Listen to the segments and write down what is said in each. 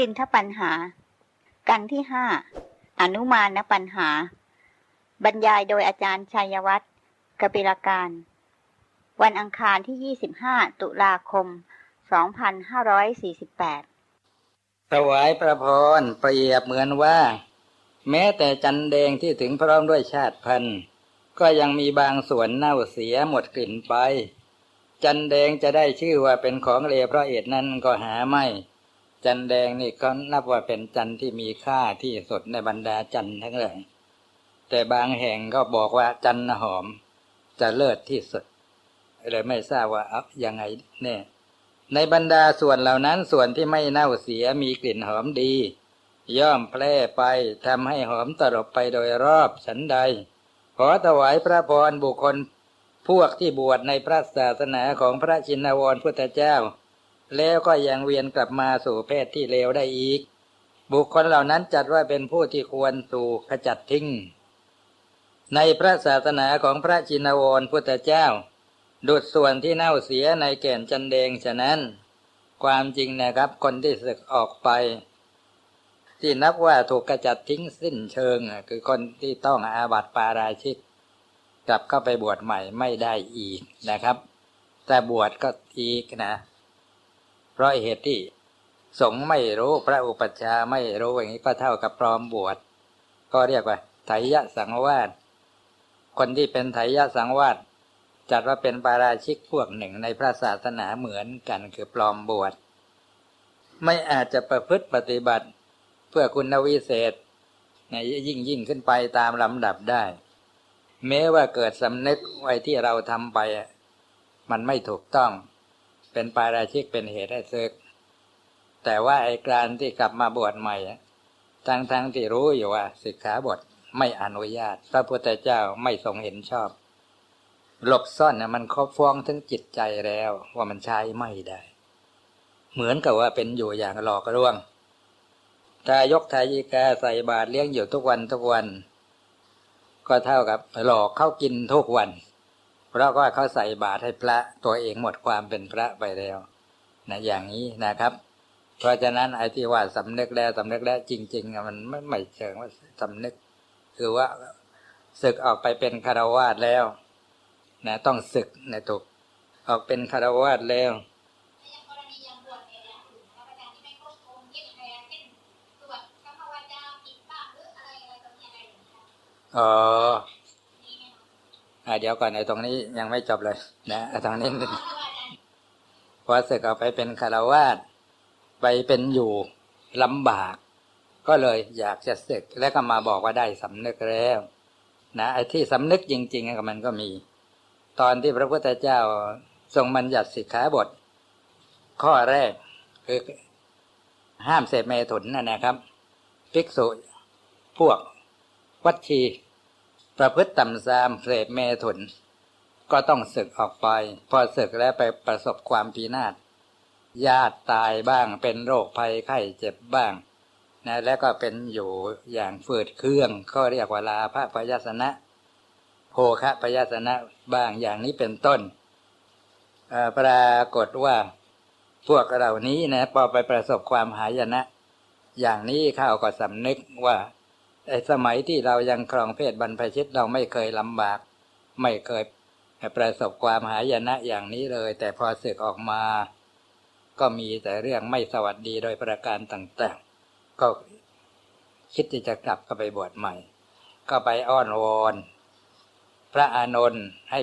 ลินทปัญหา กันที่ห้าอนุมานปัญหา บรรยายโดยอาจารย์ชัยวัฒน์กบิลการ วันอังคารที่ 25 ตุลาคม 2548 ถวายพระพรเปรียบเหมือนว่า แม้แต่จันแดงที่ถึงพร้อมด้วยชาติพันธุ์ ก็ยังมีบางส่วนเน่าเสียหมดกลิ่นไป จันแดงจะได้ชื่อว่าเป็นของเลเพราะเอ็ดนั้นก็หาไม่ จันแดงนี่ก็นับว่าเป็นจันที่มีค่าที่สุดในบรรดาจันทั้งหลายแต่บางแห่งก็บอกว่าจันหอมจะเลิศที่สุดเลยไม่ทราบว่าเอายังไงแน่ในบรรดาส่วนเหล่านั้นส่วนที่ไม่เน่าเสียมีกลิ่นหอมดี ย่อมแพร่ไปทำให้หอมตลบไปโดยรอบฉันใด ขอถวายพระพรบุคคลพวกที่บวชในพระศาสนาของพระชินวรพุทธเจ้า แล้วก็ยังเวียนกลับมาสู่เพศที่เลวได้อีก บุคคลเหล่านั้นจัดว่าเป็นผู้ที่ควรถูกขจัดทิ้ง ในพระศาสนาของพระชินวรพุทธเจ้า ดุดส่วนที่เน่าเสียในแก่นจันเดงฉะนั้น ความจริงนะครับคนที่ศึกออกไป ที่นับว่าถูกกระจัดทิ้งสิ้นเชิง คือคนที่ต้องอาบัติปาราชิกกลับเข้าไปบวชใหม่ไม่ได้อีกนะครับ แต่บวชก็อีกนะ ราะเหตุที่สงไม่รู้พระอุปัชฌาย์ไม่รู้อย่างนี้ก็เท่ากับปลอมบวชก็เรียกว่าไถยสังวาสคนที่เป็นไถยสังวาสจัดว่าเป็นปาราชิกพวกหนึ่งในพระศาสนาเหมือนกันคือปลอมบวชไม่อาจจะประพฤติปฏิบัติ เพื่อคุณวิเศษในยิ่งยิ่งขึ้นไปตามลำดับได้ แม้ว่าเกิดสำนึกไว้ที่เราทำไป มันไม่ถูกต้อง เป็นปาราชิกเป็นเหตุให้ซึก แต่ว่าไอ้การที่กลับมาบวชใหม่ทั้งทั้งที่รู้อยู่ว่าสิกขาบทไม่อนุญาต พระพุทธเจ้าไม่ทรงเห็นชอบ หลบซ่อนนะมันครอบฟ้องถึงจิตใจแล้วว่ามันใช้ไม่ได้ เหมือนกับว่าเป็นอยู่อย่างหลอกลวงทายกทายิกาใส่บาตรเลี้ยงอยู่ทุกวันทุกวัน ก็เท่ากับหลอกเข้ากินทุกวัน เพราะว่าเขาใส่บาตรให้พระตัวเองหมดความเป็นพระไปแล้วนะอย่างนี้นะครับ เพราะฉะนั้นไอ้ที่ว่าสำนึกแล้วสำนึกแล้วจริงๆอะมันไม่ไม่เชิงว่าสำนึก คือว่าศึกออกไปเป็นคารวาสแล้วนะต้องศึกนะถูกออกเป็นคารวาสแล้วอ๋ออ่า เดี๋ยวก่อนไอ้ตรงนี้ยังไม่จบเลย นะไอ้ตรงนี้พอศึกออกไปเป็นคารวาสไปเป็นอยู่ลำบาก ก็เลยอยากจะศึกแล้วก็มาบอกว่าได้สำนึกแล้วนะไอ้ที่สำนึกจริงๆก็มันก็มี ตอนที่พระพุทธเจ้าทรงบัญญัติสิกขาบท ข้อแรกคือห้ามเสพเมถุนนะนะครับ ภิกษุพวกวัดชี ประพฤติต่ำซามเสพเมถุน ก็ต้องศึกออกไป พอศึกแล้วไปประสบความปีนาศญาติตายบ้างเป็นโรคภัยไข้เจ็บบ้างนะแล้วก็เป็นอยู่อย่างฝืดเครื่องก็เรียกว่าลาภพยาสนะโภคะพยาสนะบ้างอย่างนี้เป็นต้นปรากฏว่าพวกเหล่านี้นะพอไปประสบความหายนะ อย่างนี้เข้าก็สำนึกว่า ไอ้สมัยที่เรายังครองเพศบรรพชิตเราไม่เคยลำบาก ไม่เคยประสบความหายนะอย่างนี้เลย แต่พอศึกออกมา ก็มีแต่เรื่องไม่สวัสดีโดยประการต่างๆ ก็คิดที่จะกลับก็ไปบวชใหม่ ก็ไปอ้อนวอนพระอานนท์ให้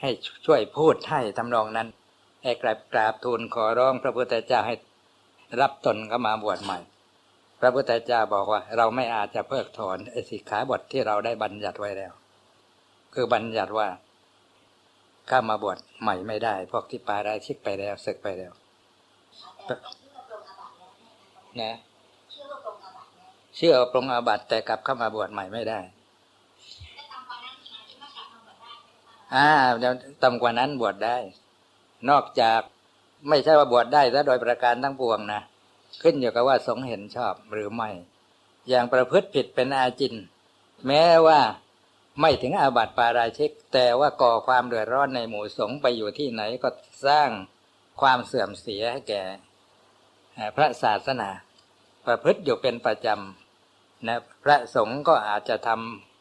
ให้ช่วยพูดให้ทำนองนั้นให้กราบกราบทูลขอร้องพระพุทธเจ้าให้รับตนก็มาบวชใหม่ พระพุทธเจ้าบอกว่า เราไม่อาจจะเพิกถอนอสิกขาบทที่เราได้บัญญัติไว้แล้ว คือบัญญัติว่าเข้ามาบวชใหม่ไม่ได้ พวกที่ปาราชิกไปแล้วศึกไปแล้วนะเชื่อว่าปรงอาบัติแต่กลับเข้ามาบวชใหม่ไม่ได้อ่าเดี๋ยวต่ำกว่านั้นบวชได้ นอกจากไม่ใช่ว่าบวชได้ซะโดยประการทั้งปวงนะ ขึ้นอยู่กับว่าสงเห็นชอบหรือไม่ อย่างประพฤติผิดเป็นอาจิน แม้ว่าไม่ถึงอาบัติปาราชิก แต่ว่าก่อความเดือดร้อนในหมู่สงไปอยู่ที่ไหนก็สร้างความเสื่อมเสียให้แก่ พระศาสนา ประพฤติอยู่เป็นประจำนะพระสงฆ์ก็อาจจะท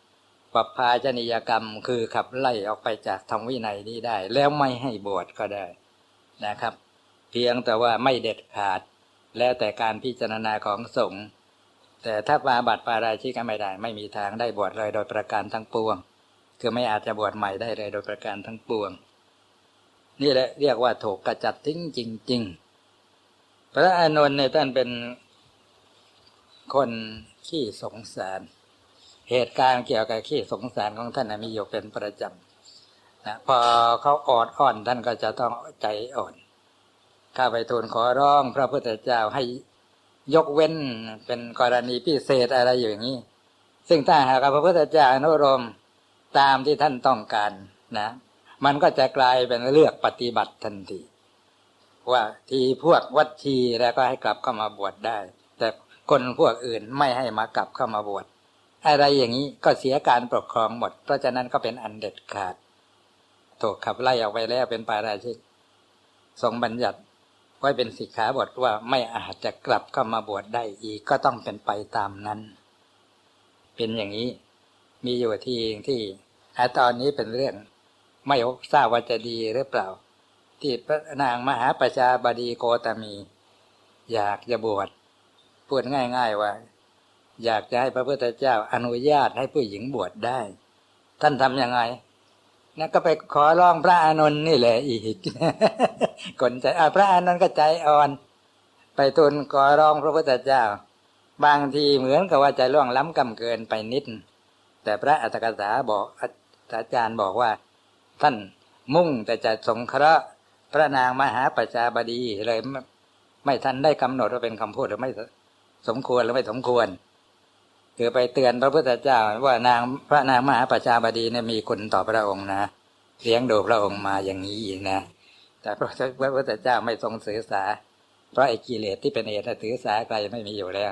ำปรับพาจนิยกรรมคือขับไล่ออกไปจากธรรมวินัยนี้ได้ แล้วไม่ให้บวชก็ได้นะครับ เพียงแต่ว่าไม่เด็ดขาด แล้วแต่การพิจารณาของสงฆ์แต่ถ้าปาบัติปาราชิกก็ไม่ได้ ไม่มีทางได้บวชเลยโดยประการทั้งปวง คือไม่อาจจะบวชใหม่ได้เลยโดยประการทั้งปวง นี่แหละเรียกว่าถูกกระจัดทิ้งจริง ๆ พระอานนท์เนี่ยท่านเป็นคนขี้สงสาร เหตุการณ์เกี่ยวกับขี้สงสารของท่านนะมีอยู่เป็นประจำนะพอเขาออดอ่อนท่านก็จะต้องใจอ่อน ข้าไปทูลขอร้อง พระพุทธเจ้าให้ยกเว้นเป็นกรณีพิเศษอะไรอย่างนี้ ซึ่งถ้าหากพระพุทธเจ้าอนุโลมตามที่ท่านต้องการนะ มันก็จะกลายเป็นเลือกปฏิบัติทันที ว่าทีพวกวัดทีแล้วก็ให้กลับเข้ามาบวชได้ แต่คนพวกอื่นไม่ให้มากลับเข้ามาบวชอะไรอย่างนี้ก็เสียการปกครองหมด เพราะฉะนั้นก็เป็นอันเด็ดขาดถูกขับไล่ออกไปแล้วเป็นปาราชิกทรงบัญญัติ ว้เป็นสิกขาบทว่าไม่อาจจะกลับเข้ามาบวชได้อีกก็ต้องเป็นไปตามนั้น เป็นอย่างนี้ มีอยู่ที่ที่ตอนนี้เป็นเรื่อง ไม่ทราบว่าจะดีหรือเปล่า ที่พระนางมหาประชาบดีโกตมี อยากจะบวชพูดง่าย ๆว่า อยากจะให้พระพุทธเจ้าอนุญาตให้ผู้หญิงบวชได้ ท่านทำยังไง นั่นก็ไปขอร้องพระอานนท์นี่แหละอีกคนใจอาพระอานนท์ก็ใจอ่อน ไปทูลขอร้องพระพุทธเจ้า บางทีเหมือนกับว่าจะล่วงล้ำกำเกินไปนิด แต่พระอัตถกถาบอกอาจารย์บอกว่า ท่านมุ่งแต่จะสงเคราะห์พระนางมหาประชาบดีเลยไม่ไม่ทันได้กำหนดว่าเป็นคำพูดหรือไม่สมควรหรือไม่สมควร คือไปเตือนพระพุทธเจ้า ว่านางพระนางมหาประชาบดีเนี่ยมีคุณต่อพระองค์นะเลี้ยงดูพระองค์มาอย่างนี้อีกนะ แต่พระพุทธเจ้าไม่ทรงสื่อสา เพราะไอ้กิเลสที่เป็นเหตุถือสาใครไม่มีอยู่แล้ว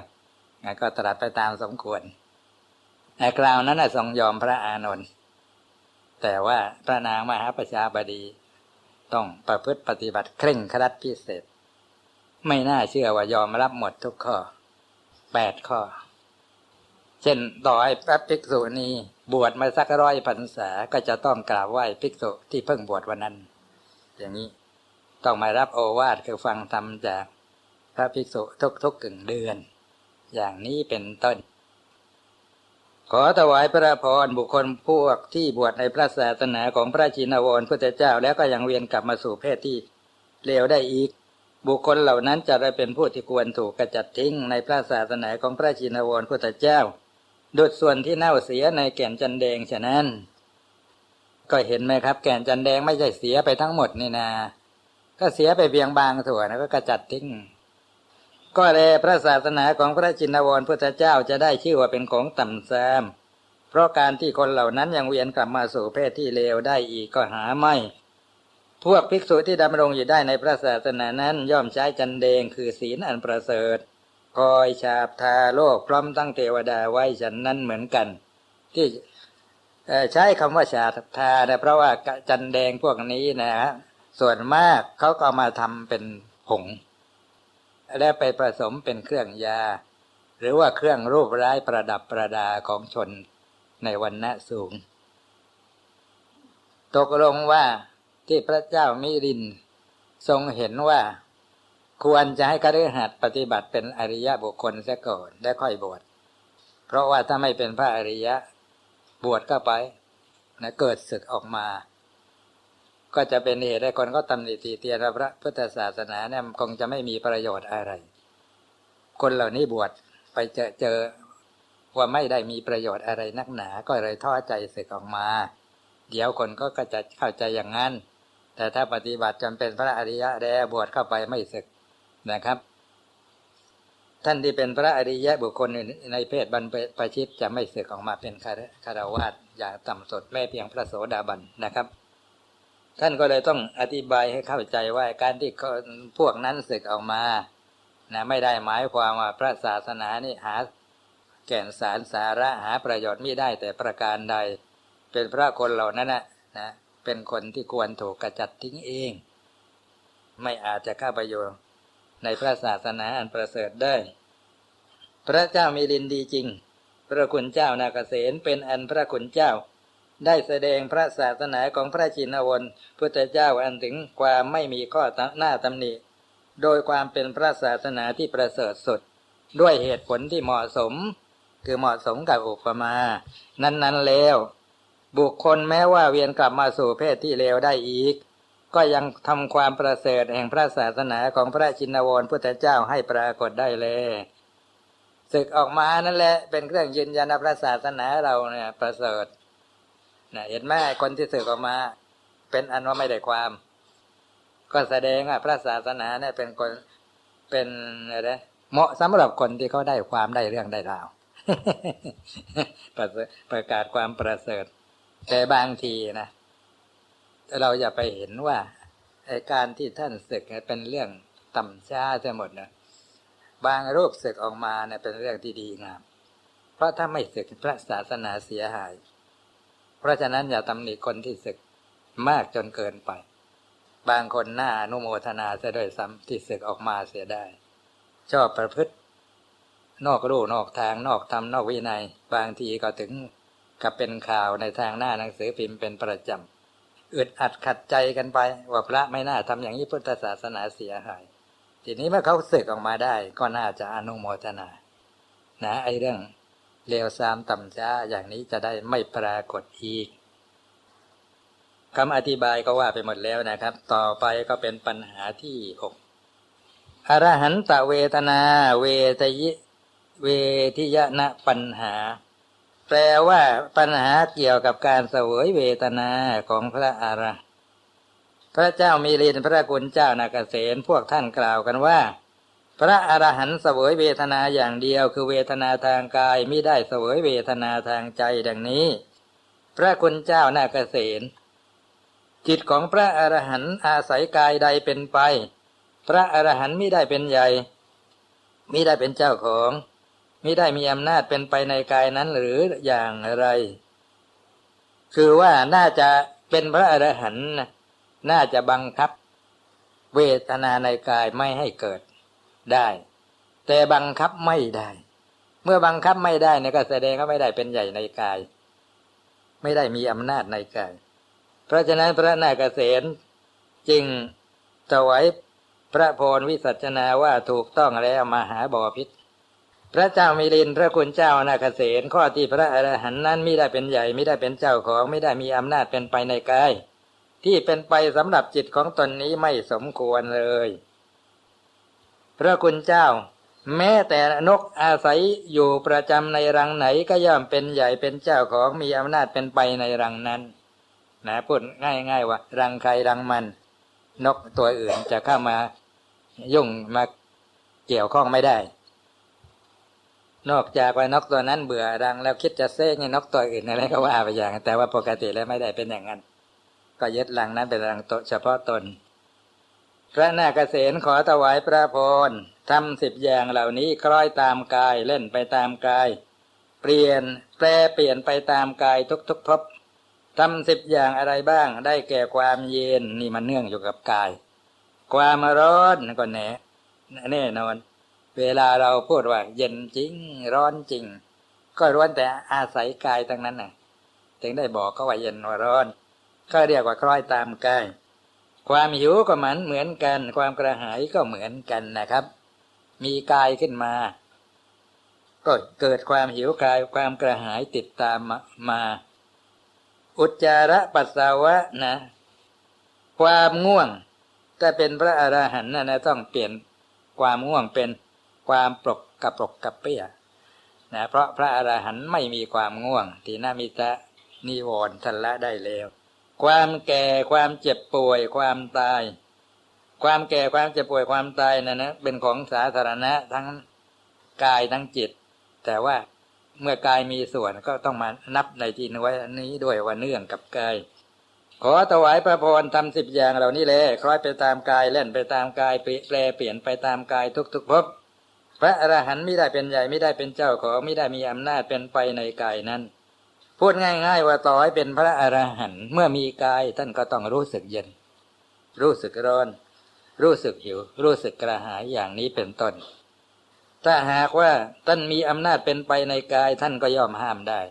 งั้นก็ตรัสไปตามสมควรไอ้คราวนั้นทรงยอมพระอานนท์แต่ว่าพระนางมหาประชาบดี ต้องประพฤติปฏิบัติเคร่งครัดพิเศษ ไม่น่าเชื่อว่ายอมรับหมดทุกข้อแปดข้อ เช่นต่อให้พระภิกษุนี้บวชมาสักร้อยพรรษาก็จะต้องกราบไหว้ภิกษุที่เพิ่งบวชวันนั้น อย่างนี้ต้องมารับโอวาทคือฟังธรรมจากพระภิกษุทุกๆกึ่งเดือน อย่างนี้เป็นต้น ขอถวายพระพรบุคคลพวกที่บวชในพระศาสนาของพระจินวรพุทธเจ้าแล้วก็ยังเวียนกลับมาสู่เพศที่เลวได้อีก บุคคลเหล่านั้นจะได้เป็นผู้ที่ควรถูกกระจัดทิ้งในพระศาสนาของพระจินวรพุทธเจ้า ดุดส่วนที่เน่าเสียในแก่นจันแดงฉะนั้น ก็เห็นไหมครับ แก่นจันแดงไม่ใช่เสียไปทั้งหมดนี่นาก็เสียไปเพียงบางส่วนแล้วก็กระจัดทิ้งก็แลพระศาสนาของพระจินวรพุทธเจ้าจะได้ชื่อว่าเป็นของต่ำซามเพราะการที่คนเหล่านั้นยังเวียนกลับมาสู่เพศที่เลวได้อีกก็หาไม่ พวกภิกษุที่ดำรงอยู่ได้ในพระศาสนานั้นย่อมใช้จันเดงคือศีลอันประเสริฐ คอยฉาบทาโลกพร้อมตั้งเทวดาไว้ฉันนั้นเหมือนกัน ที่ใช้คำว่าฉาบทานะเพราะว่าจันแดงพวกนี้นะฮะส่วนมากเขาก็มาทำเป็นผง และไปผสมเป็นเครื่องยา หรือว่าเครื่องรูปร้ายประดับประดาของชนในวันณะสูง ตกลงว่าที่พระเจ้ามิรินทรงเห็นว่า ควรจะให้กฤหัสปฏิบัติเป็นอริยะบุคคลเสียก่อนแล้วค่อยบวชเพราะว่าถ้าไม่เป็นพระอริยะบวชก็ไปนะเกิดศึกออกมา ก็จะเป็นเหตุให้คนก็ตำหนิตีเตียนพระพุทธศาสนาเนี่ยคงจะไม่มีประโยชน์อะไร คนเหล่านี้บวชไปเจอเจอว่าไม่ได้มีประโยชน์อะไรนักหนา ก็เลยท้อใจสึกออกมา เดี๋ยวคนก็จะเข้าใจอย่างนั้น แต่ถ้าปฏิบัติจำเป็นพระอริยะแล้วบวชเข้าไปไม่สึก นะครับ ท่านที่เป็นพระอริยะบุคคลในเพศบรรพชิตจะไม่เสึกออกมาเป็นคารวะอย่างต่ำสุดแม่เพียงพระโสดาบันนะครับ ท่านก็เลยต้องอธิบายให้เข้าใจว่าการที่พวกนั้นศึกออกมานะไม่ได้หมายความว่าพระศาสนานี่หาแก่นสารสาระหาประโยชน์ไม่ได้แต่ประการใด เป็นพระคนเหล่านั้นนะนะเป็นคนที่ควรถูกกระจัดทิ้งเอง ไม่อาจจะเข้าไปอยู่ ในพระศาสนาอันประเสริฐได้ พระเจ้ามีลินดีจริง พระคุณเจ้านาเกษตเป็นอันพระคุณเจ้า ได้แสดงพระศาสนาของพระจินวรพุทธเจ้าอันถึงความไม่มีข้อหน้าตำหนิ โดยความเป็นพระศาสนาที่ประเสริฐสุด ด้วยเหตุผลที่เหมาะสม คือเหมาะสมกับอุปมา นั้นๆแล้ว บุคคลแม้ว่าเวียนกลับมาสู่เพศที่เลวได้อีก ก็ยังทำความประเสริฐแห่งพระศาสนาของพระชินวรพุทธเจ้าให้ปรากฏได้เลยศึกออกมานั่นแหละเป็นเครื่องยืนยันพระศาสนาเราเนี่ย ประเสริฐนะเห็นไหมคนที่ศึกออกมา เป็นอันว่าไม่ได้ความ ก็แสดงว่าพระศาสนาเนี่ย เป็นคนเป็นอะไรนะเหมาะสำหรับคนที่เขาได้ความได้เรื่องได้ราวประกาศความประเสริฐแต่บางทีนะ เราอย่าไปเห็นว่าการที่ท่านศึกเนี่ยเป็นเรื่องต่ำช้าทั้งหมดนะบางรูปศึกออกมาเนี่ยเป็นเรื่องที่ดีงาม เพราะถ้าไม่ศึกพระศาสนาเสียหาย เพราะฉะนั้นอย่าตำหนิคนที่ศึกมากจนเกินไป บางคนหน้าอนุโมทนาจะด้วยซ้ำที่ศึกออกมาเสียได้ ชอบประพฤติ นอกรูนอกทางนอกธรรมนอกวินัย บางทีก็ถึงกับเป็นข่าวในทางหน้าหนังสือพิมพ์เป็นประจำ อึดอัดขัดใจกันไป ว่าพระไม่น่าทำอย่างนี้พุทธศาสนาเสียหาย ทีนี้เมื่อเขาศึกออกมาได้ ก็น่าจะอนุโมทนา นะไอเรื่องเลวซามต่ำช้าอย่างนี้จะได้ไม่ปรากฏอีกคำอธิบายก็ว่าไปหมดแล้วนะครับ ต่อไปก็เป็นปัญหาที่หกอรหันตเวทนา เวทยิ เวทิยนะปัญหา แปลว่าปัญหาเกี่ยวกับการเสวยเวทนาของพระอรหันต์พระเจ้ามีลินพระกุณเจ้านาเกษตพวกท่านกล่าวกันว่า พระอรหันต์เสวยเวทนาอย่างเดียวคือเวทนาทางกายไม่ได้เสวยเวทนาทางใจดังนี้ พระคุณเจ้านาเกษตจิตของพระอรหันต์อาศัยกายใดเป็นไป พระอรหันต์ไม่ได้เป็นใหญ่มิได้เป็นเจ้าของ มิได้มีอำนาจเป็นไปในกายนั้นหรืออย่างไร คือว่าน่าจะเป็นพระอรหันต์น่าจะบังคับ เวทนาในกายไม่ให้เกิดได้ แต่บังคับไม่ได้ เมื่อบังคับไม่ได้เนี่ยก็แสดงว่าไม่ได้เป็นใหญ่ในกาย ไม่ได้มีอำนาจในกาย เพราะฉะนั้นพระนาคเษนจึงถวายพระพรวิสัชนาว่าถูกต้องแล้วมหาบอพิษ พระเจ้ามิลินพระคุณเจ้านาคเษนข้อที่พระอรหันต์นั้นไม่ได้เป็นใหญ่ไม่ได้เป็นเจ้าของไม่ได้มีอำนาจเป็นไปในกาย ที่เป็นไปสำหรับจิตของตนนี้ไม่สมควรเลย พระคุณเจ้า แม้แต่นกอาศัยอยู่ประจำในรังไหนก็ย่อมเป็นใหญ่เป็นเจ้าของมีอำนาจเป็นไปในรังนั้น นะพูดง่ายๆว่า รังใครรังมัน นกตัวอื่นจะเข้ามายุ่งมาเกี่ยวข้องไม่ได้ นอกจากว่านกตัวนั้นเบื่อรังแล้วคิดจะเซ้งนกตัวอื่นอะไรก็ว่าไปอย่าง แต่ว่าปกติแล้วไม่ได้เป็นอย่างนั้น ก็ยึดรังนั้นเป็นรังโตเฉพาะตน พระนาคเษนขอถวายพระพรทำสิบอย่างเหล่านี้คล้อยตามกายเล่นไปตามกาย เปลี่ยนแปลเปลี่ยนไปตามกายทุกๆทบทำสิบอย่างอะไรบ้าง ได้แก่ความเย็นนี่มันเนื่องอยู่กับกาย ความร้อนก็แหนแน่นอน เวลาเราพูดว่า เย็นจริง ร้อนจริง ก็ร้วนแต่อาศัยกายทั้งนั้นน่ะ ถึงได้บอกก็ว่าเย็นว่าร้อน ก็เรียกว่าคล้อยตามกายความหิวก็เหมือนเหมือนกัน ความกระหายก็เหมือนกันนะครับ มีกายขึ้นมา ก็เกิดความหิวกายความกระหายติดตามมา อุจจาระปัสสาวะนะ ความง่วงถ้าเป็นพระอรหันต์นะนะต้องเปลี่ยนความง่วงเป็น ความปลกกระปลกกระเปี้ยนะเพราะพระอรหันต์ไม่มีความง่วง ที่นามิตะนิวรณ์ทันละได้แล้ว ความแก่ความเจ็บป่วยความตาย ความแก่ความเจ็บป่วยความตายนะนะเป็นของสาธารณะทั้งกายทั้งจิต แต่ว่าเมื่อกายมีส่วนก็ต้องมานับในที่น้อยนี้ด้วยว่าเนื่องกับกายขอถวายพระพรทำสิบอย่างเหล่านี้เลยคล้อยไปตามกายเล่นไปตามกายแปลเปลี่ยนไปตามกายทุกๆภพพ ระอรหันต์ไม่ได้เป็นใหญ่ไม่ได้เป็นเจ้าของไม่ได้มีอำนาจเป็นไปในกายนั้น พูดง่าย ๆ ว่าต่อให้เป็นพระอรหันต์เมื่อมีกายท่านก็ต้องรู้สึกเย็น รู้สึกร้อน รู้สึกหิว รู้สึกกระหายอย่างนี้เป็นต้น ถ้าหากว่าท่านมีอำนาจเป็นไปในกายท่านก็ย่อมห้ามได้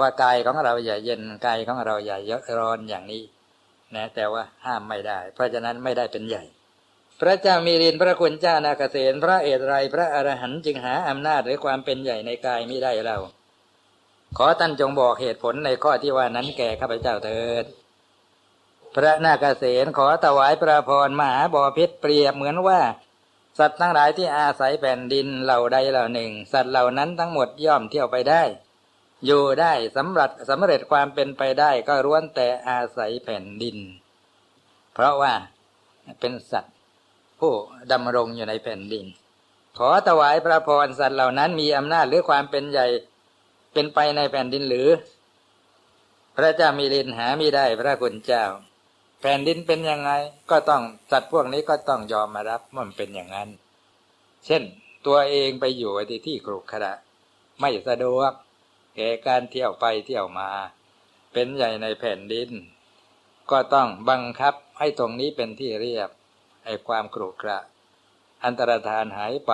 ว่ากายของเราอย่าเย็นกายของเราอย่าร้อนอย่างนี้นะแต่ว่าห้ามไม่ได้ เพราะฉะนั้นไม่ได้เป็นใหญ่ พระเจ้ามีรินพระคุณเจ้านาเกษตรพระเอตไรพระอรหันต์จึงหาอำนาจหรือความเป็นใหญ่ในกายไม่ได้เรา ขอท่านจงบอกเหตุผลในข้อที่ว่านั้นแก่ข้าพเจ้าเถิด พระนาคเษนขอถวายพระพรมหาบอพิษเปรียบเหมือนว่า สัตว์ทั้งหลายที่อาศัยแผ่นดินเหล่าใดเหล่าหนึ่ง สัตว์เหล่านั้นทั้งหมดย่อมเที่ยวไปได้ อยู่ได้สำหรับสำเร็จความเป็นไปได้ก็ร้วนแต่อาศัยแผ่นดิน เพราะว่าเป็นสัตว์ ผู้ดำรงอยู่ในแผ่นดิน ขอถวายพระพรสัตว์เหล่านั้นมีอำนาจหรือความเป็นใหญ่เป็นไปในแผ่นดินหรือ พระเจ้ามีลินหาไม่ได้พระคุณเจ้า แผ่นดินเป็นยังไงก็ต้องสัตว์พวกนี้ก็ต้องยอมมารับมันเป็นอย่างนั้น เช่น ตัวเองไปอยู่ที่ที่กรุขระ ไม่สะดวกแก่การเที่ยวไปเที่ยวมา เป็นใหญ่ในแผ่นดิน ก็ต้องบังคับให้ตรงนี้เป็นที่เรียบ ไอ้ความกรุขระ อันตรธานหายไป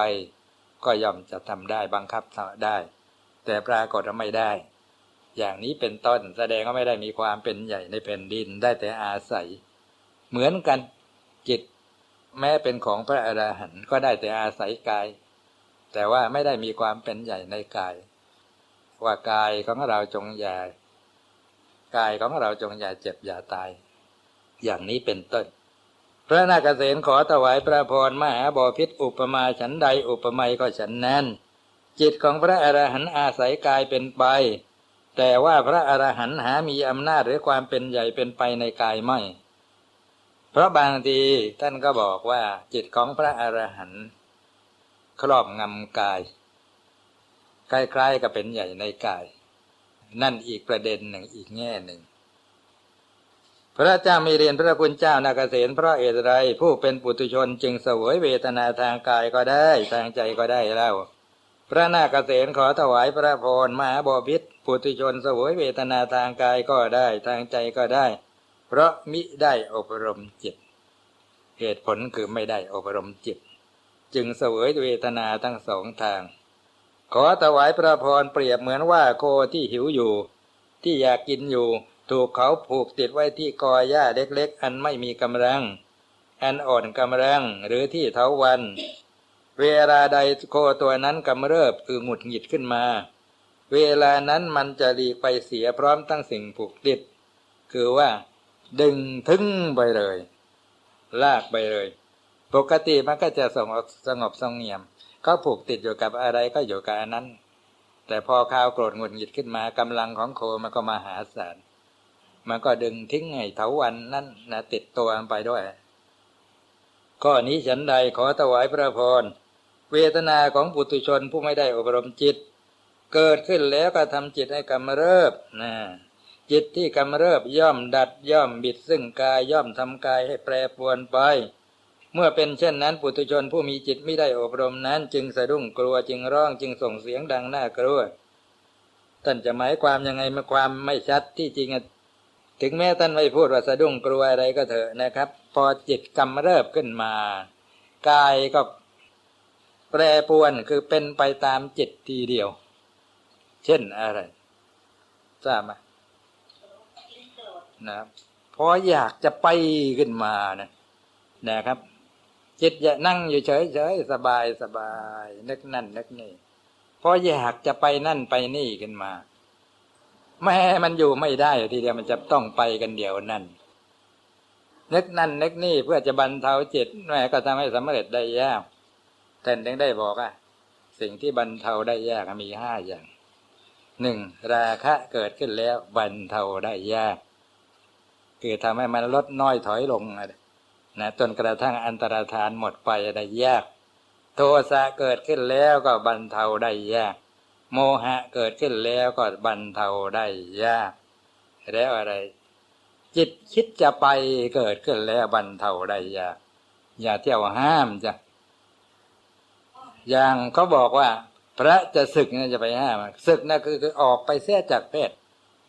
ก็ย่อมจะทำได้บังคับได้ แต่ปรากฏว่าไม่ได้ อย่างนี้เป็นต้นแสดงว่าไม่ได้มีความเป็นใหญ่ในแผ่นดินได้แต่อาศัย เหมือนกันจิต แม้เป็นของพระอราหันต์ก็ได้แต่อาศัยกาย แต่ว่าไม่ได้มีความเป็นใหญ่ในกาย ว่ากายของเราจงอย่ากายของเราจงอย่าเจ็บอย่าตาย อย่างนี้เป็นต้น พระนาคเษนขอถวายพระพรมหาบอพิษอุปมาฉันใดอุปไมยก็ฉันนั้น จิตของพระอรหันต์อาศัยกายเป็นไป แต่ว่าพระอรหันต์หามีอำนาจหรือความเป็นใหญ่เป็นไปในกายไม่ เพราะบางทีท่านก็บอกว่า จิตของพระอรหันต์ครอบงำกายคล้ๆกับเป็นใหญ่ในกาย นั่นอีกประเด็นหนึ่งอีกแง่หนึ่ง พระเจ้ามีเรียนพระคุณเจ้านาเกษตรพระเอตไรผู้เป็นปุถุชนจึงเสวยเวทนาทางกายก็ได้ทางใจก็ได้แล้วพระนาคเษนขอถวายพระพรมหาบพิษปุถุชนเสวยเวทนาทางกายก็ได้ทางใจก็ได้ เพราะมิได้อบรมจิต เหตุผลคือไม่ได้อบรมจิต จึงเสวยเวทนาทั้งสองทาง ขอถวายพระพรเปรียบเหมือนว่าโคที่หิวอยู่ ที่อยากกินอยู่ ถูกเขาผูกติดไว้ที่กอหญ้าเล็กๆ อันไม่มีกำลัง อันอ่อนกำลังหรือที่เถาวัน เวลาใดโคตัวนั้นกำเริบคือหงุดหงิดขึ้นมา เวลานั้นมันจะหลีกไปเสียพร้อมตั้งสิ่งผูกติด คือว่า ดึงทึงไปเลย ลากไปเลย ปกติมันก็จะสงบสงบสงเงียม เขาผูกติดอยู่กับอะไรก็อยู่กับอันนั้น แต่พอข่าวโกรธหงุดหงิดขึ้นมากำลังของโคมันก็มาหาศาล มันก็ดึงทิ้งไอ้เถาวันนั่นนะติดตัวมันไปด้วย ข้อนี้ฉันใดขอถวายพระพร เวทนาของปุถุชนผู้ไม่ได้อบรมจิต เกิดขึ้นแล้วก็ทำจิตให้กำเริบนะจิตที่กำเริบย่อมดัดย่อมบิดซึ่งกายย่อมทำกายให้แปรปรวนไป เมื่อเป็นเช่นนั้นปุถุชนผู้มีจิตไม่ได้อบรมนั้น จึงสะดุ้งกลัวจึงร้องจึงส่งเสียงดังน่ากลัวท่านจะหมายความยังไงมาความไม่ชัดที่จริง ถึงแม้ท่านไม่พูดว่าสะดุ้งกลัวอะไรก็เถอะนะครับ พอจิตกำเริบขึ้นมา กายก็แปรปวนคือเป็นไปตามจิตทีเดียว เช่นอะไรทราบไหมนะพออยากจะไปขึ้นมานะนะครับ จิตอย่านั่งอยู่เฉยเฉยสบายสบายนึกนั่นนึกนี่พออยากจะไปนั่นไปนี่ขึ้นมา แม่มันอยู่ไม่ได้ทีเดียวมันจะต้องไปกันเดียวนั่นนึกนั่นนึกนี่เพื่อจะบรรเทาจิตแม่ก็ทำให้สำเร็จได้ยากท่านถึงได้บอกอะสิ่งที่บรรเทาได้ยากมีห้าอย่างหนึ่งราคะเกิดขึ้นแล้วบรรเทาได้ยาก คือทำให้มันลดน้อยถอยลงนะจนกระทั่งอันตรธานหมดไปได้ยาก โทสะเกิดขึ้นแล้วก็บรรเทาได้ยาก โมหะเกิดขึ้นแล้วก็บรรเทาได้ยากแล้วอะไร จิตคิดจะไปเกิดขึ้นแล้วบรรเทาได้ยากอย่าเที่ยวห้ามจ้ะอย่างเขาบอกว่า พระจะศึกนะจะไปห้ามศึกนะคือคือออกไปเสียจากเพศ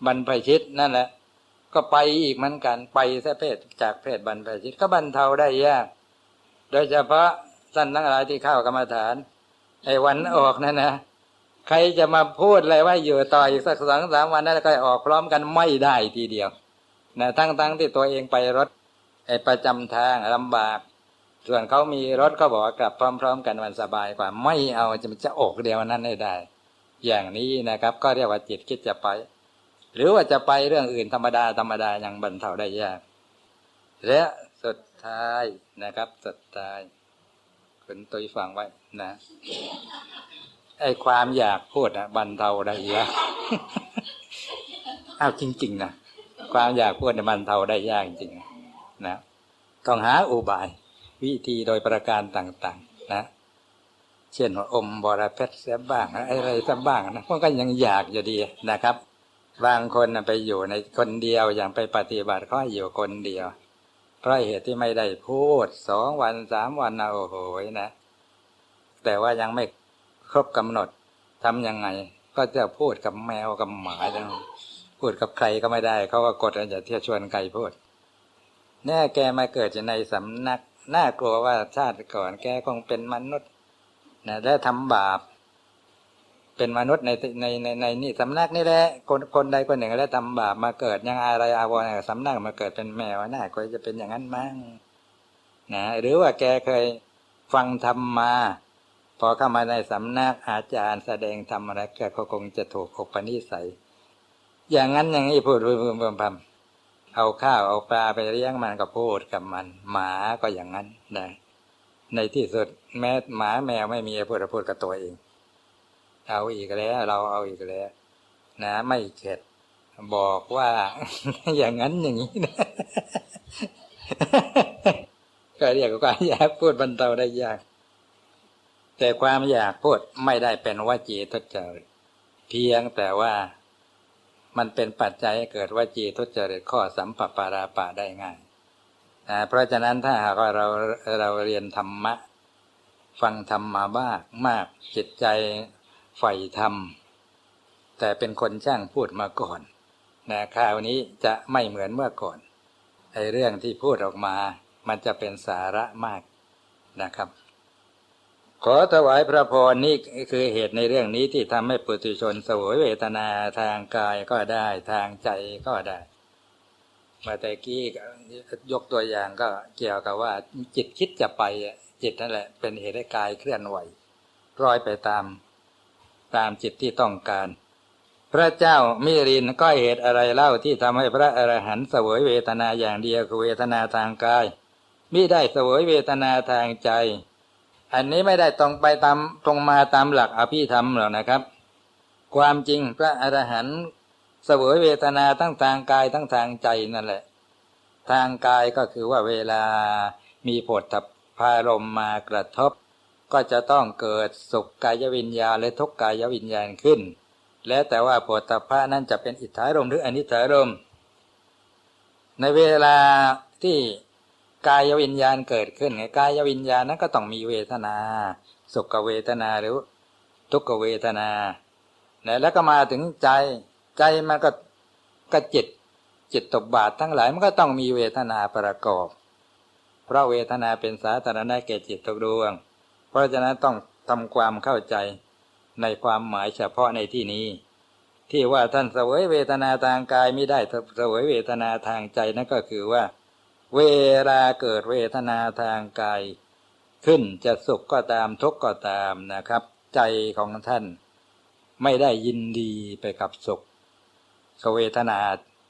บรรพชิตนั่นแหละ ก็ไปอีกเหมือนกันไปเสียเพศจากเพศบรรพชิตก็บรรเทาได้ยาก โดยเฉพาะท่านทั้งหลายที่เข้ากรรมฐานไอ้วันออกนั่นนะ ใครจะมาพูดเลยว่าอยู่ต่ออีกสักสองสามวันนั้นก็ออกพร้อมกันไม่ได้ทีเดียวนะทั้งทั้งที่ตัวเองไปรถไอประจำทางลำบาก ส่วนเขามีรถก็บอกว่ากลับพร้อม ๆ กันมันสบายกว่า ไม่เอาจะจะออกเดียวนั้นให้ได้ อย่างนี้นะครับ ก็เรียกว่าจิตคิดจะไป หรือว่าจะไปเรื่องอื่นธรรมดาธรรมดายังบรรเทาได้ยาก และสุดท้ายนะครับ สุดท้ายคุณตุยฟังไว้นะ ไอ้ความอยากพูดนะบรรเทาได้ยากอ้าวจริง ๆนะความอยากพูดเนี่ยบรรเทาได้ยากจริงๆนะต้องหาอุบาย วิธีโดยประการต่าง ๆ นะเช่นว่าอมบรเพชรเสียบ้างอะไรสักบ้างนะพวกก็ยังอยากอยู่ดีนะครับ บางคนน่ะไปอยู่ในคนเดียวอย่างไปปฏิบัติก็อยู่คนเดียว เพราะเหตุที่ไม่ได้พูดสองวันสามวันนะโอ้โหนะ แต่ว่ายังไม่ ครบกำหนดทำยังไง ก็จะพูดกับแมวกับหมาจังพูดกับใครก็ไม่ได้ เขาก็กดอย่าเที่ยวชวนใครพูดแน่แกมาเกิดอยู่ในสำนัก น่ากลัวว่าชาติก่อนแกคงเป็นมนุษย์นะและทำบาป เป็นมนุษย์ในในในในนี่สำนักนี่แหละคนคนใดคนหนึ่งแล้วทำบาปมาเกิดยังอะไรอาวรณ์สำนักมาเกิดเป็นแมวน่าก็จะเป็นอย่างนั้นมั้งนะหรือว่าแกเคยฟังธรรมมา พอเข้ามาในสำนักอาจารย์แสดงธรรมอะไรกก็คงจะถูกอุปนิสัย อย่างนั้นอย่างนี้พูดพูดพูดพูดพเอาข้าวเอาปลาไปเลี้ยงมันก็พูดกับมัน หมาก็อย่างนั้นนะในที่สุดแม้หมาแมวไม่มีพูดพูดกับตัวเอง เอาอีกแล้ว เราเอาอีกแล้ว นะ ไม่เข็ดบอกว่า อย่างนั้นอย่างนี้นะก็เรียกว่าอยากพูดบรรเทาได้ยาก แต่ความอยากพูดไม่ได้เป็นวจีทุจริตเพียงแต่ว่ามันเป็นปัจจัยให้เกิดวจีทุจริตข้อสัมปปาราปะได้ง่ายนะเพราะฉะนั้นถ้าหากว่าเราเราเรียนธรรมะ ฟังธรรมมาบ้างมากจิตใจใฝ่ธรรม แต่เป็นคนช่างพูดมาก่อนนะคราวนี้จะไม่เหมือนเมื่อก่อนไอ้เรื่องที่พูดออกมา มันจะเป็นสาระมากนะครับ ขอถวายพระพรนี่คือเหตุในเรื่องนี้ที่ทำให้ปุถุชนสวยเวทนาทางกายก็ได้ทางใจก็ได้เมื่อแต่กี้ยกตัวอย่างก็เกี่ยวกับว่า จิตคิดจะไปจิตนั่นแหละ เป็นเหตุให้กายเคลื่อนไหวร้อยไปตาม ตามจิตที่ต้องการ พระเจ้ามิรินก็เหตุอะไรเล่าที่ทำให้พระอรหันต์เสวยเวทนาอย่างเดียวคือเวทนาทางกายมิได้เสวยเวทนาทางใจ อันนี้ไม่ได้ตรงไปตามตรงมาตามหลักอภิธรรมหรอกนะครับ ความจริงพระอรหันต์เสวยเวทนาทั้งทางกายทั้งทางใจนั่นแหละ ทางกายก็คือว่าเวลามีผลทัพารมมากระทบ ก็จะต้องเกิดสุขกายวิญญาณและทุกกายวิญญาณขึ้น แล้วแต่ว่าผลตภะนั้นจะเป็นอิทธารมหรืออนิถารม ในเวลาที่ กายวิญญาณเกิดขึ้นไงกายวิญญาณนั้นก็ต้องมีเวทนา สุขเวทนาหรือทุกขเวทนาแล้วก็มาถึงใจใจมันก็กระจิตจิตตบบาททั้งหลายมันก็ต้องมีเวทนาประกอบ เพราะเวทนาเป็นสาธารณะแก่จิตทุกดวง เพราะฉะนั้นต้องทำความเข้าใจในความหมายเฉพาะในที่นี้ ที่ว่าท่านเสวยเวทนาทางกายไม่ได้เสวยเวทนาทางใจนั่นก็คือว่า เวลาเกิดเวทนาทางกายขึ้นจะสุขก็ตามทุกข์ก็ตามนะครับ ใจของท่าน ไม่ได้ยินดีไปกับสุขเวทนา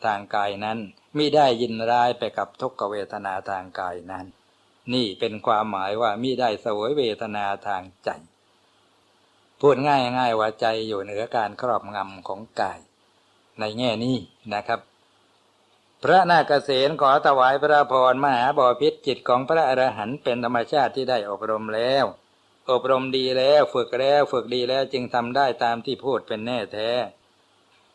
ทางกายนั้นมิได้ยินร้ายไปกับทุกขเวทนาทางกายนั้น นี่เป็นความหมายว่ามิได้สวยเวทนาทางใจ พูดง่ายง่ายว่าใจอยู่เหนือการครอบงำของกาย ในแง่นี้นะครับ พระนาคเษนขอถวายพระพรมหาบอพิษจิตของพระอรหันต์เป็นธรรมชาติที่ได้อบรมแล้ว อบรมดีแล้วฝึกแล้วฝึกดีแล้วจึงทำได้ตามที่พูดเป็นแน่แท้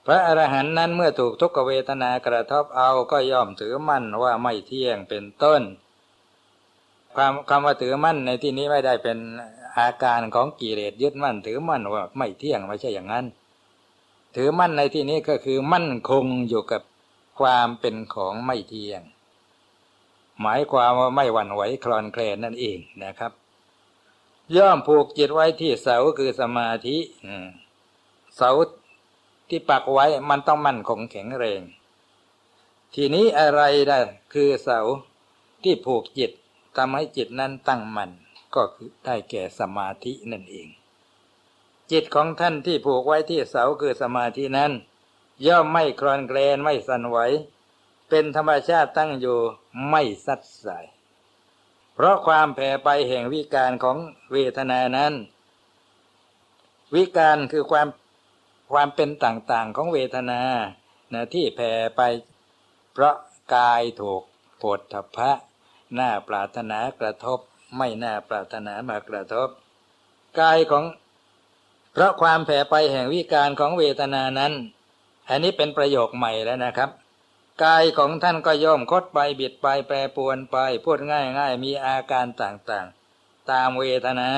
พระอรหันต์นั้นเมื่อถูกทุกขเวทนากระทบเอาก็ย่อมถือมั่นว่าไม่เที่ยงเป็นต้นความคำว่าถือมั่นในที่นี้ไม่ได้เป็นอาการของกิเลสยึดมั่น ถือมั่นว่าไม่เที่ยงไม่ใช่อย่างนั้น ถือมั่นในที่นี้ก็คือมั่นคงอยู่กับ ความเป็นของไม่เที่ยง หมายความว่าไม่หวั่นไหวคลอนแคลนนั่นเองนะครับ ย่อมผูกจิตไว้ที่เสาคือสมาธิเสาที่ปักไว้มันต้องมั่นคงแข็งแรง ทีนี้อะไรได้คือเสาที่ผูกจิตทำให้จิตนั้นตั้งมั่นก็คือได้แก่สมาธินั่นเอง จิตของท่านที่ผูกไว้ที่เสาคือสมาธินั้น ย่อมไม่คลอนแคลนไม่สั่นไหว เป็นธรรมชาติตั้งอยู่ไม่สัดสาย เพราะความแผ่ไปแห่งวิการของเวทนานั้น วิการคือความความเป็นต่างๆของเวทนานะที่แผ่ไป เพราะกายถูกโผฏฐพพะหน้าปรารถนากระทบ ไม่น่าปรารถนามากระทบ กายของ เพราะความแผ่ไปแห่งวิการของเวทนานั้น อันนี้เป็นประโยคใหม่แล้วนะครับ กายของท่านก็ย่อมคดไปบิดไปแปรปวนไป พูดง่ายง่ายมีอาการต่างๆ ตามเวทนา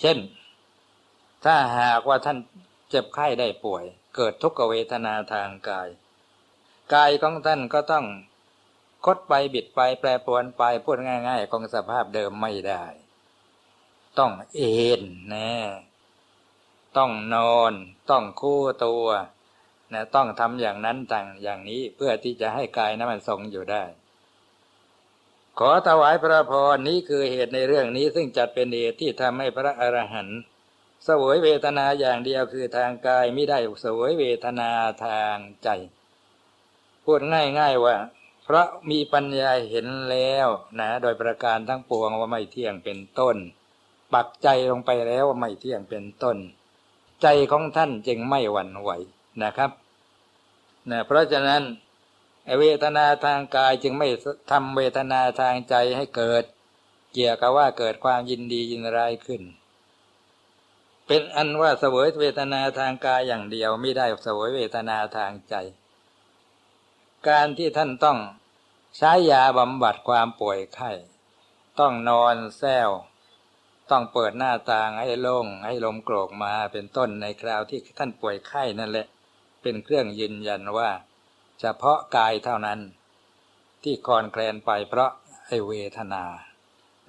เช่น ถ้าหากว่าท่านเจ็บไข้ได้ป่วย เกิดทุกขเวทนาทางกาย กายของท่านก็ต้องคดไปบิดไปแปรปรวนไปพูดง่าย ๆ ของสภาพเดิมไม่ได้ ต้องเอ็นแนะ ต้องนอน ต้องคู่ตัว นะต้องทำอย่างนั้นต่างอย่างนี้เพื่อที่จะให้กายนั้นมันทรงอยู่ได้ ขอถวายพระพรนี้คือเหตุในเรื่องนี้ซึ่งจัดเป็นเหตุที่ทำให้พระอรหันต์สวยเวทนาอย่างเดียวคือทางกายไม่ได้สวยเวทนาทางใจ พูดง่ายๆว่าเพราะมีปัญญาเห็นแล้วนะ โดยประการทั้งปวงว่าไม่เที่ยงเป็นต้น ปักใจลงไปแล้วว่าไม่เที่ยงเป็นต้น ใจของท่านจึงไม่หวั่นไหว นะครับนะเพราะฉะนั้นเวทนาทางกายจึงไม่ทำเวทนาทางใจให้เกิด เกี่ยวกับว่าเกิดความยินดียินร้ายขึ้น เป็นอันว่าเสวยเวทนาทางกายอย่างเดียวไม่ได้เสวยเวทนาทางใจ การที่ท่านต้องใช้ยาบำบัดความป่วยไข้ต้องนอนแซวต้องเปิดหน้าต่างให้โล่งให้ลมโกรกมาเป็นต้นในคราวที่ท่านป่วยไข้นั่นแหละ เป็นเครื่องยืนยันว่า เฉพาะกายเท่านั้น ที่คอนแคลนไปเพราะไอเวทนา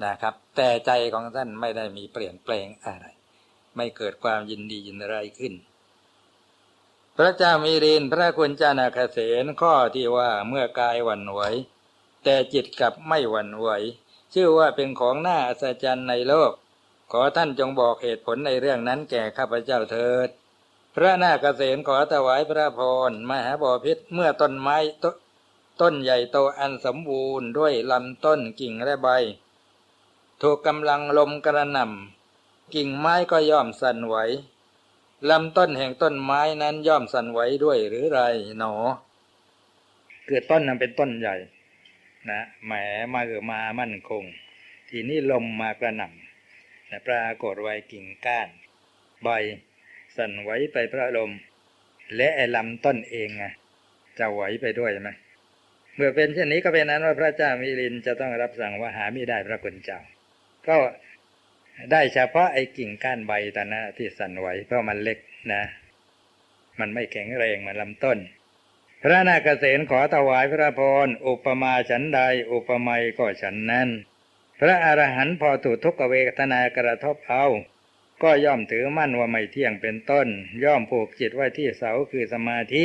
นะครับ แต่ใจของท่านไม่ได้มีเปลี่ยนแปลงอะไร ไม่เกิดความยินดียินร้ายขึ้น พระเจ้ามีรินพระคุณเจ้านาคเสนข้อที่ว่าเมื่อกายหวั่นไหวแต่จิตกลับไม่หวั่นไหวชื่อว่าเป็นของน่าอัศจรรย์ในโลก ขอท่านจงบอกเหตุผลในเรื่องนั้นแก่ข้าพเจ้าเถิด ระนาคเษนขอถวายพระพรมหาบอพิษเมื่อต้นไม้ตต้นใหญ่โตอันสมบูรณ์ด้วยลำต้นกิ่งและใบ ถูกกำลังลมกระหน่ำกิ่งไม้ก็ย่อมสั่นไหวลำต้นแห่งต้นไม้นั้นย่อมสั่นไหวด้วยหรือไรหนอคือต้นนั้นเป็นต้นใหญ่ นะแหมมาเออมามั่นคง ทีนี้ลมมากระหน่ำนะปรากฏไว้กิ่งก้าน ใบ สั่นไหวไปพระลม และไอ้ลำต้นเองอะจะไหวไปด้วยไหมเมื่อเป็นเช่นนี้ก็เป็นนั้นว่าพระเจ้ามิลินจะต้องรับสั่งว่าหาไม่ได้พระคุณเจ้า ก็ได้เฉพาะไอ้กิ่งก้านใบตอนนั้นที่สั่นไหวเพราะมันเล็กนะ มันไม่แข็งแรงเหมือนลำต้น พระนาคเษนขอถวายพระพรอุปมาฉันใดอุปไมยก็ฉันนั้น พระอรหันต์พอถูกทุกขเวทนากระทบเอา ก็ย่อมถือมั่นว่าไม่เที่ยงเป็นต้น ย่อมผูกจิตไว้ที่เสาคือสมาธิ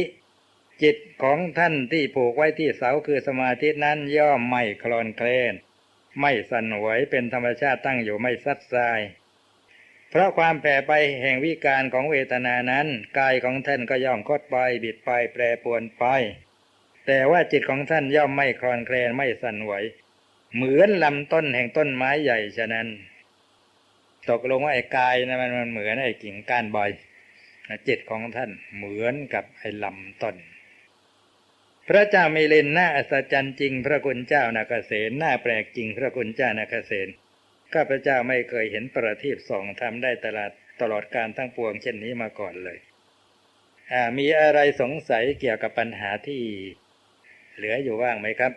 จิตของท่านที่ผูกไว้ที่เสาคือสมาธินั้นย่อมไม่คลอนเคลนไม่สั่นไหวเป็นธรรมชาติตั้งอยู่ไม่ซัดสาย เพราะความแผ่ไปแห่งวิการของเวทนานั้น กายของท่านก็ย่อมคดไปบิดไปแปรปวนไป แต่ว่าจิตของท่านย่อมไม่คลอนแคลนไม่สั่นไหว เหมือนลำต้นแห่งต้นไม้ใหญ่ฉะนั้น ตกลงว่าไอ้กายนะมันมันเหมือนไอ้กิ่งก้านใบจิตของท่านเหมือนกับไอ้ลำต้นพระเจ้ามิลินน่าอัศจรรย์จริง พระคุณเจ้านาคเสนน่าแปลกจริงพระคุณเจ้านาคเสนข้าพเจ้าไม่เคยเห็นประทีปสองทำได้ตลอดตลอดการทั้งปวงเช่นนี้มาก่อนเลยอ่ามีอะไรสงสัยเกี่ยวกับปัญหาที่เหลืออยู่บ้างไหมครับ